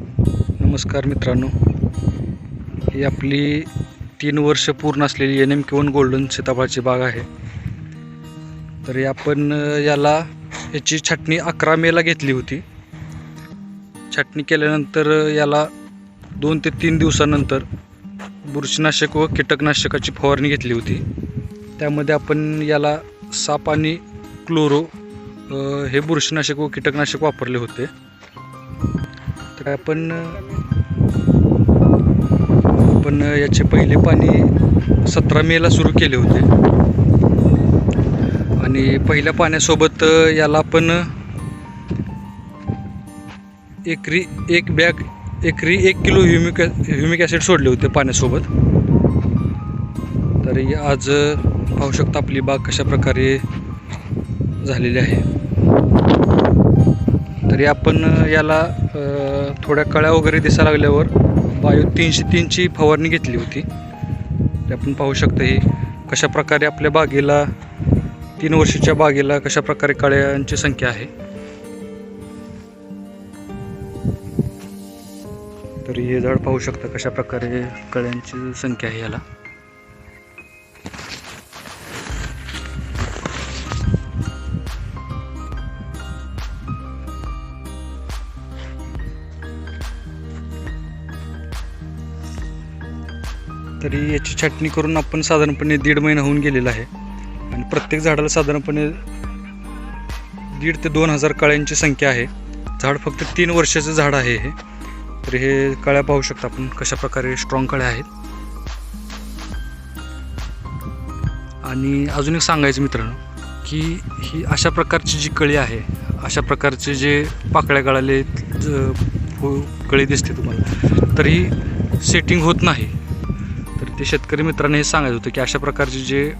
नमस्कार मित्रांनो. ही आपली तीन वर्ष पूर्ण असलेली एन एम किवन गोल्डन सीताफळाची बाग आहे. तरी आपण याला याची छाटणी अकरा मेला घेतली होती. छाटणी केल्यानंतर याला दोन ते तीन दिवसानंतर बुरशीनाशक व कीटकनाशकाची फवारणी घेतली होती. त्यामध्ये आपण याला साप आणि क्लोरो हे बुरशीनाशक व कीटकनाशक वापरले होते. तर आपण आपण याचे पहिले पाणी सतरा मेला सुरू केले होते. आणि पहिल्या पाण्यासोबत याला आपण एकरी एक बॅग एकरी एक किलो ह्युमिक ह्युमिक ॲसिड सोडले होते पाण्यासोबत. तर आज पाहू शकता आपली बाग कशा प्रकारे झालेली आहे. तरी आपण याला थोड्या कळ्या वगैरे दिसायला लागल्यावर बायो तीनशे तीनची फवारणी घेतली होती. ते आपण पाहू शकतो ही कशा प्रकारे आपल्या बागेला तीन वर्षाच्या बागेला कशा प्रकारे कळ्यांची संख्या आहे. तर हे झाड पाहू शकता कशा प्रकारे कळ्यांची संख्या आहे याला. तरी याची छाटणी करून आपण साधारणपणे दीड महिना होऊन गेलेला आहे. आणि प्रत्येक झाडाला साधारणपणे दीड ते दोन हजार कळ्यांची संख्या आहे. झाड फक्त तीन वर्षाचं झाड आहे हे. तर हे कळ्या पाहू शकता आपण कशा प्रकारे स्ट्रॉंग कळ्या आहेत. आणि अजून एक सांगायचं मित्रांनो की ही अशा प्रकारची जी कळी आहे अशा प्रकारचे जे पाकळ्या गळाले ज- कळी दिसते तुम्हाला तर ही सेटिंग होत नाही. ते शेतकरी मित्रांनी हे सांगायचं होतं की अशा प्रकारचे जे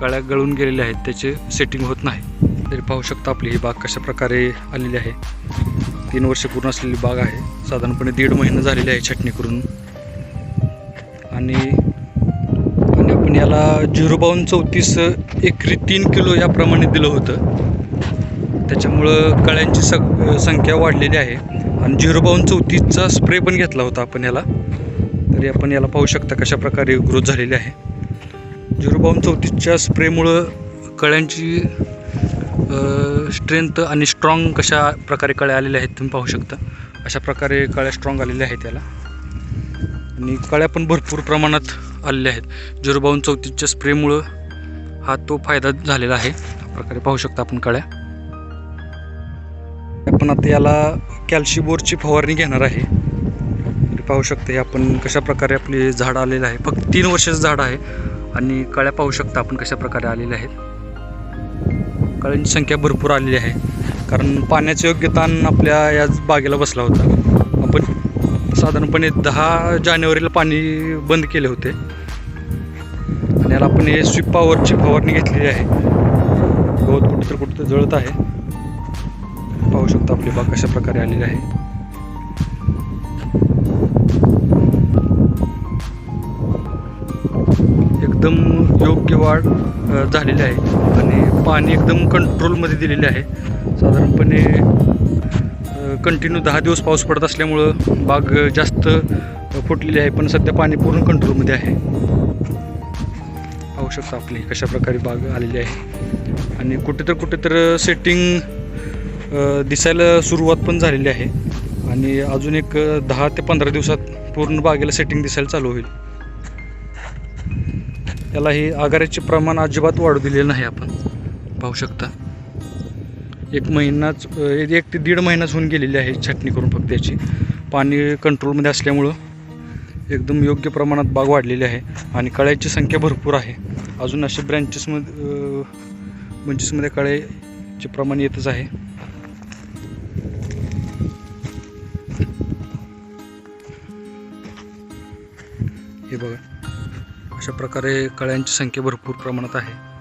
कळ्या गळून गेलेले आहेत त्याचे सेटिंग होत नाही. तरी पाहू शकता आपली ही बाग कशा प्रकारे आलेली आहे. तीन वर्ष पूर्ण असलेली बाग आहे. साधारणपणे दीड महिने झालेली आहे छटणी करून. आणि आणि आपण याला झिरो बावन्न चौतीस एकरी तीन किलो याप्रमाणे दिलं होतं. त्याच्यामुळं कळ्यांची सग संख्या वाढलेली आहे. आणि झिरो बावन्न चौतीसचा स्प्रे पण घेतला होता आपण याला. तरी आपण याला पाहू शकता कशा प्रकारे ग्रोथ झालेली आहे. झिरो बावन्न चौतीसच्या स्प्रेमुळं कळ्यांची स्ट्रेंथ आणि स्ट्रॉंग कशा प्रकारे कळ्या आलेल्या आहेत तुम्ही पाहू शकता. अशा प्रकारे कळ्या स्ट्रॉंग आलेल्या आहेत याला. आणि कळ्या पण भरपूर प्रमाणात आलेल्या आहेत. झिरो बावन्न चौतीसच्या स्प्रेमुळं हा तो फायदा झालेला आहे. प्रकारे पाहू शकता आपण कळ्या. आपण आता याला कॅल्शिबोरची फवारणी घेणार आहे. पाहू शकता हे आपण कशा प्रकारे आपले झाड आलेलं आहे फक्त तीन वर्षाचं झाड आहे आणि कळ्या पाहू शकता आपण कशा प्रकारे आलेल्या आहेत. कळ्यांची संख्या भरपूर आलेली आहे. कारण पाण्याचं योग्य ताण आपल्या या बागेला बसला होता. आपण साधारणपणे दहा जानेवारीला पाणी बंद केले होते. आणि याला आपण हे स्वीप पॉवरची फवारणी घेतलेली आहे. गवत कुठं तर कुठं जळत आहे. पाहू शकता आपली बाग कशा प्रकारे आलेली आहे. एकदम योग्य वाढ झालेली आहे. आणि पाणी एकदम कंट्रोलमध्ये दिलेले आहे. साधारणपणे कंटिन्यू दहा दिवस पाऊस पडत असल्यामुळं बाग जास्त फुटलेली आहे पण सध्या पाणी पूर्ण कंट्रोलमध्ये आहे. पाहू शकता आपली कशा प्रकारे बाग आलेली आहे. आणि कुठे तर कुठे तर सेटिंग दिसायला सुरुवात पण झालेली आहे. आणि अजून एक दहा ते पंधरा दिवसात पूर्ण बागेला सेटिंग दिसायला चालू होईल. त्याला हे आगाराचे प्रमाण अजिबात वाढू दिलेलं नाही आपण. पाहू शकता. एक महिनाच एक ते दीड महिनाच होऊन गेलेली आहे छाटणी करून फक्त याची. पाणी कंट्रोलमध्ये असल्यामुळं एकदम योग्य प्रमाणात बाग वाढलेली आहे आणि कळ्याची संख्या भरपूर आहे. अजून असे ब्रँचेसमध्ये बंचेसमध्ये कळ्याचे प्रमाण येतच आहे. हे बघा. अशा प्रकारे कळ्यांची संख्या भरपूर प्रमाणात आहे.